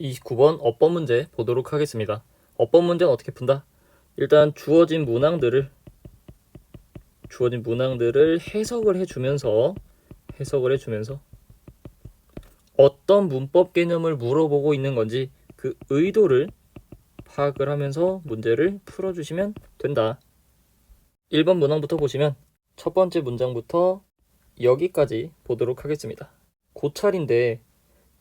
29번 어법 문제 보도록 하겠습니다. 어법 문제는 어떻게 푼다? 일단 주어진 문항들을 주어진 문항들을 해석을 해주면서 해석을 해주면서 어떤 문법 개념을 물어보고 있는 건지 그 의도를 파악을 하면서 문제를 풀어주시면 된다. 1번 문항부터 보시면 첫 번째 문장부터 여기까지 보도록 하겠습니다. 고찰인데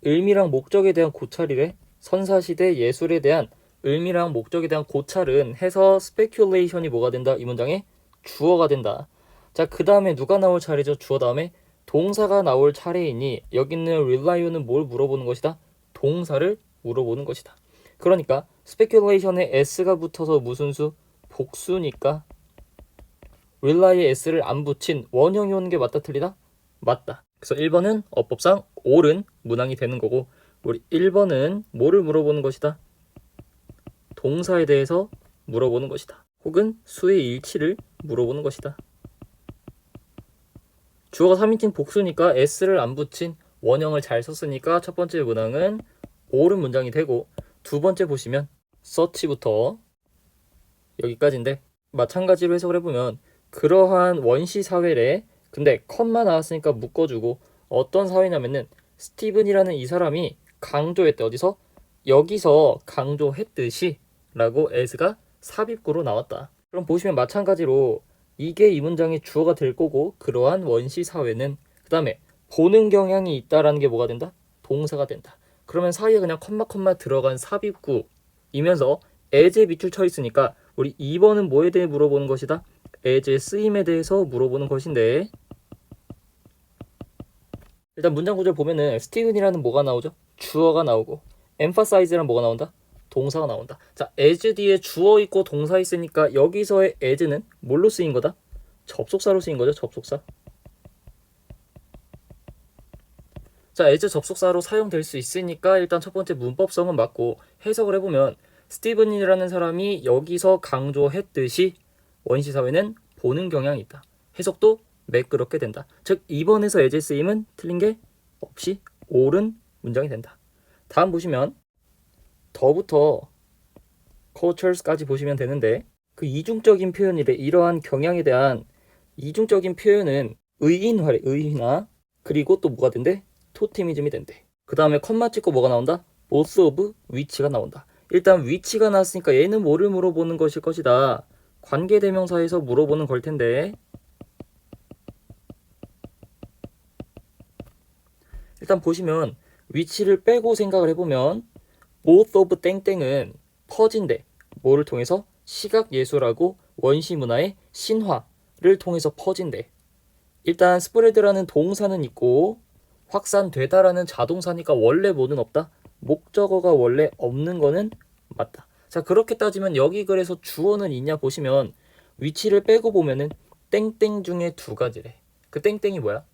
의미랑 목적에 대한 고찰이래. 선사시대 예술에 대한 의미랑 목적에 대한 고찰은 해서 스페큘레이션이 뭐가 된다? 이 문장에 주어가 된다. 자, 그 다음에 누가 나올 차례죠? 주어 다음에 동사가 나올 차례이니 여기 있는 rely는 뭘 물어보는 것이다? 동사를 물어보는 것이다. 그러니까 speculation에 s가 붙어서 무슨 수? 복수니까 rely에 s를 안 붙인 원형이 오는 게 맞다 틀리다? 맞다. 그래서 1번은 어법상 옳은 문항이 되는 거고 우리 1번은 뭐를 물어보는 것이다? 동사에 대해서 물어보는 것이다. 혹은 수의 일치를 물어보는 것이다. 주어가 3인칭 복수니까 s를 안 붙인 원형을 잘 썼으니까 첫 번째 문항은 옳은 문장이 되고 두 번째 보시면 서치부터 여기까지인데 마찬가지로 해석을 해보면 그러한 원시 사회래 근데 컷만 나왔으니까 묶어주고 어떤 사회냐면은 스티븐이라는 이 사람이 강조했대. 어디서? 여기서 강조했듯이 라고 as가 삽입구로 나왔다. 그럼 보시면 마찬가지로 이게 이 문장의 주어가 될 거고 그러한 원시 사회는 그 다음에 보는 경향이 있다라는 게 뭐가 된다? 동사가 된다. 그러면 사이에 그냥 컴마 컴마 들어간 삽입구이면서 as에 밑줄 쳐 있으니까 우리 2번은 뭐에 대해 물어보는 것이다? as의 쓰임에 대해서 물어보는 것인데 일단 문장 구절 보면은 스티븐이라는 뭐가 나오죠? 주어가 나오고 emphasize란 뭐가 나온다? 동사가 나온다. 자, as 뒤에 주어 있고 동사 있으니까 여기서의 as는 뭘로 쓰인 거다? 접속사로 쓰인 거죠. 접속사. 자, as 접속사로 사용될 수 있으니까 일단 첫 번째 문법성은 맞고 해석을 해보면 스티븐이라는 사람이 여기서 강조했듯이 원시 사회는 보는 경향이 있다. 해석도 매끄럽게 된다. 즉 2번에서 예제 쓰임은 틀린 게 없이 옳은 문장이 된다. 다음 보시면 더부터 cultures까지 보시면 되는데 그 이중적인 표현이래 이러한 경향에 대한 이중적인 표현은 의인화래 의인화 그리고 또 뭐가 된대? 토테미즘이 된대. 그 다음에 컴마 찍고 뭐가 나온다? both of which가 나온다. 일단 which가 나왔으니까 얘는 뭐를 물어보는 것일 것이다. 관계대명사에서 물어보는 걸 텐데 일단 보시면 위치를 빼고 생각을 해보면 both of 땡땡은 퍼진대 뭐를 통해서? 시각 예술하고 원시 문화의 신화를 통해서 퍼진대 일단 스프레드라는 동사는 있고 확산되다라는 자동사니까 원래 뭐는 없다? 목적어가 원래 없는 거는 맞다. 자 그렇게 따지면 여기 그래서 주어는 있냐 보시면 위치를 빼고 보면은 땡땡 중에 두 가지래. 그 땡땡이 뭐야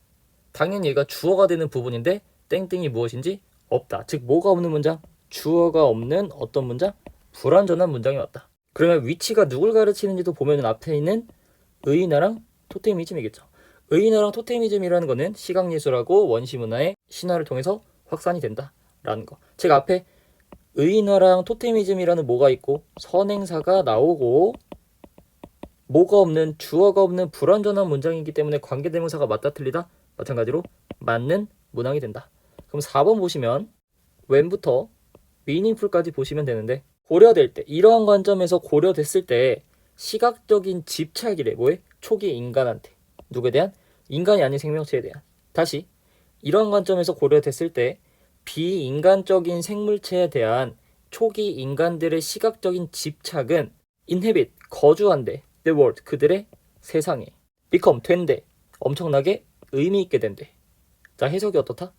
당연히 얘가 주어가 되는 부분인데 땡땡이 무엇인지 없다. 즉 뭐가 없는 문장? 주어가 없는 어떤 문장? 불완전한 문장이 왔다. 그러면 위치가 누굴 가르치는지도 보면은 앞에 있는 의인화랑 토테미즘이겠죠. 의인화랑 토테미즘이라는 거는 시각 예술하고 원시 문화의 신화를 통해서 확산이 된다라는 거. 즉 앞에 의인화랑 토테미즘이라는 뭐가 있고 선행사가 나오고 뭐가 없는 주어가 없는 불완전한 문장이기 때문에 관계대명사가 맞다 틀리다 마찬가지로 맞는 문항이 된다. 그럼 4번 보시면 when부터 meaningful까지 보시면 되는데 고려될 때 이러한 관점에서 고려됐을 때 시각적인 집착이래 뭐에? 초기 인간한테. 누구에 대한? 인간이 아닌 생명체에 대한. 다시 이러한 관점에서 고려됐을 때 비인간적인 생물체에 대한 초기 인간들의 시각적인 집착은 inhabit 거주한대. the world 그들의 세상에. become 된대. 엄청나게 의미 있게 된대 자 해석이 어떻다?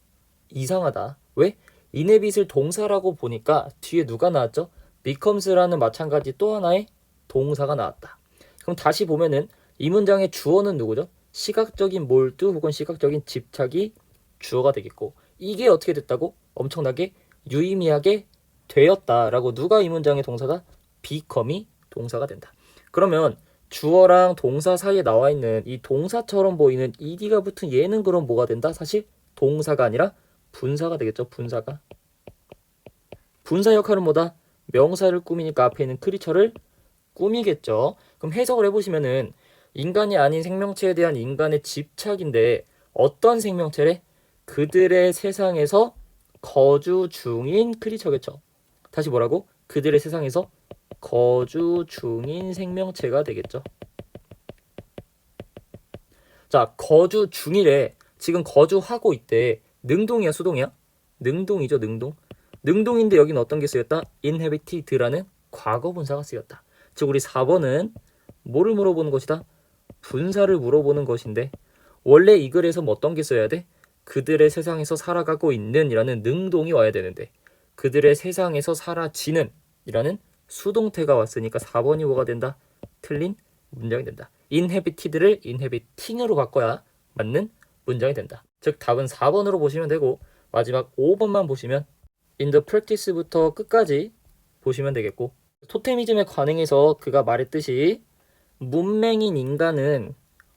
이상하다. 왜? 이네빗을 동사라고 보니까 뒤에 누가 나왔죠? becomes라는 마찬가지 또 하나의 동사가 나왔다. 그럼 다시 보면은 이 문장의 주어는 누구죠? 시각적인 몰두 혹은 시각적인 집착이 주어가 되겠고 이게 어떻게 됐다고? 엄청나게 유의미하게 되었다라고 누가 이 문장의 동사다? become이 동사가 된다. 그러면 주어랑 동사 사이에 나와 있는 이 동사처럼 보이는 ed가 붙은 얘는 그럼 뭐가 된다? 사실 동사가 아니라 분사가 되겠죠. 분사가. 분사 역할은 뭐다? 명사를 꾸미니까 앞에 있는 크리처를 꾸미겠죠. 그럼 해석을 해보시면은 인간이 아닌 생명체에 대한 인간의 집착인데 어떤 생명체래? 그들의 세상에서 거주 중인 크리처겠죠. 다시 뭐라고? 그들의 세상에서 거주 중인 생명체가 되겠죠. 자, 거주 중이래. 지금 거주하고 있대. 능동이야, 수동이야? 능동이죠, 능동. 능동인데 여기는 어떤 게 쓰였다? inhabited라는 과거 분사가 쓰였다. 즉 우리 4번은 뭐를 물어보는 것이다? 분사를 물어보는 것인데 원래 이 글에서 뭐 어떤 게 써야 돼? 그들의 세상에서 살아가고 있는 이라는 능동이 와야 되는데 그들의 세상에서 사라지는 이라는 수동태가 왔으니까 4번이 뭐가 된다? 틀린 문장이 된다. inhabited를 inhabiting으로 바꿔야 맞는 문장이 된다. 즉 답은 4번으로 보시면 되고 마지막 5번만 보시면 in the practice부터 끝까지 보시면 되겠고 토테미즘에 관행해서 그가 말했듯이 문맹인 인간은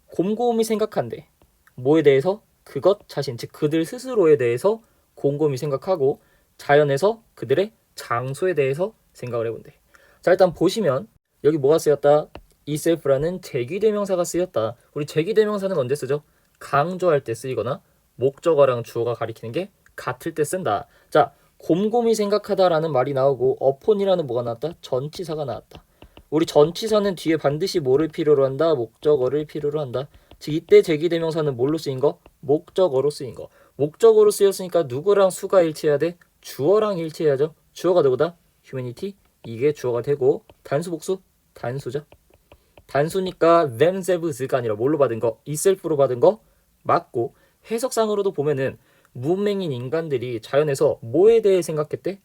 곰곰이 생각한대. 뭐에 대해서? 그것 자신, 즉 그들 스스로에 대해서 곰곰이 생각하고 자연에서 그들의 장소에 대해서 생각을 해본대. 자 일단 보시면 여기 뭐가 쓰였다? 이셀프라는 제기대명사가 쓰였다. 우리 제기대명사는 언제 쓰죠? 강조할 때 쓰이거나 목적어랑 주어가 가리키는 게 같을 때 쓴다. 자, 곰곰이 생각하다라는 말이 나오고 어폰이라는 뭐가 나왔다? 전치사가 나왔다. 우리 전치사는 뒤에 반드시 뭐를 필요로 한다? 목적어를 필요로 한다. 즉 이때 제기대명사는 뭘로 쓰인 거? 목적어로 쓰인 거. 목적어로 쓰였으니까 누구랑 수가 일치해야 돼? 주어랑 일치해야죠. 주어가 누구다? humanity 이게 주어가 되고 단수 복수 단수죠. 단수니까 themselves가 아니라 뭘로 받은 거? itself로 받은 거 맞고 해석상으로도 보면은 문맹인 인간들이 자연에서 뭐에 대해 생각했대?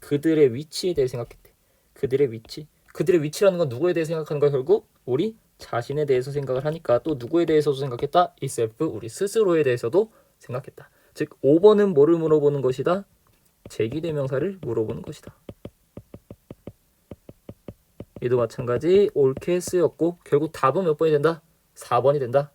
그들의 위치에 대해 생각했대. 그들의 위치. 그들의 위치라는 건 누구에 대해 생각하는 거야 결국? 우리 자신에 대해서 생각을 하니까 또 누구에 대해서도 생각했다? itself 우리 스스로에 대해서도 생각했다. 즉 5번은 뭐를 물어보는 것이다? 제기대명사를 물어보는 것이다. 얘도 마찬가지 옳게 쓰였고 결국 답은 몇 번이 된다? 4번이 된다.